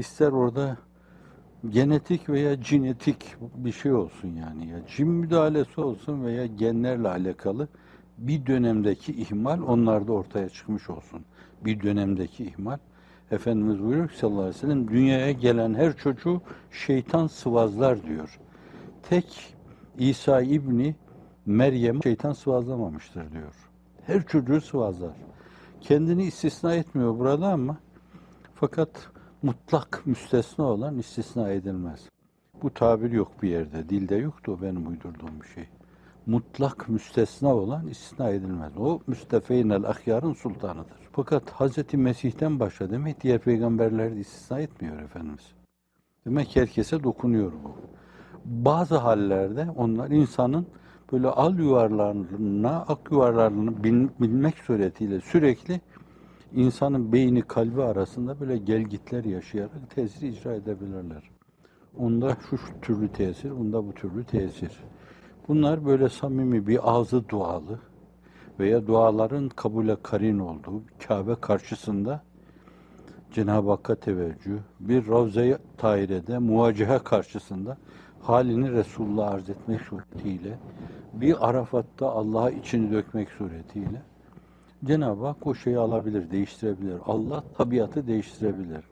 ister orada genetik veya cinetik bir şey olsun yani ya cin müdahalesi olsun veya genlerle alakalı bir dönemdeki ihmal onlarda ortaya çıkmış olsun. Bir dönemdeki ihmal. Efendimiz buyuruyor ki sallallahu aleyhi ve sellem dünyaya gelen her çocuğu şeytan sıvazlar diyor. Tek İsa İbni Meryem şeytan sıvazlamamıştır diyor. Her çocuğu sıvazlar. Kendini istisna etmiyor burada ama fakat mutlak müstesna olan istisna edilmez. Bu tabir yok bir yerde. Dilde yoktu o benim uydurduğum bir şey. Mutlak müstesna olan istisna edilmez. O müstefeynel ahyarın sultanıdır. Fakat Hz. Mesih'ten başla demek diğer peygamberleri de istisna etmiyor Efendimiz. Demek ki herkese dokunuyor bu. Bazı hallerde onlar insanın böyle al yuvarlarına, ak yuvarlarını bil- bilmek suretiyle sürekli insanın beyni kalbi arasında böyle gelgitler yaşayarak tesir icra edebilirler. Onda şu, türlü tesir, onda bu türlü tesir. Bunlar böyle samimi bir ağzı dualı veya duaların kabule karin olduğu Kabe karşısında Cenab-ı Hakk'a teveccüh, bir Ravza-i Tahire'de muvacehe karşısında halini Resulullah'a arz etmek suretiyle, bir Arafat'ta Allah'a içini dökmek suretiyle Cenab-ı Hak o şeyi alabilir, değiştirebilir. Allah tabiatı değiştirebilir.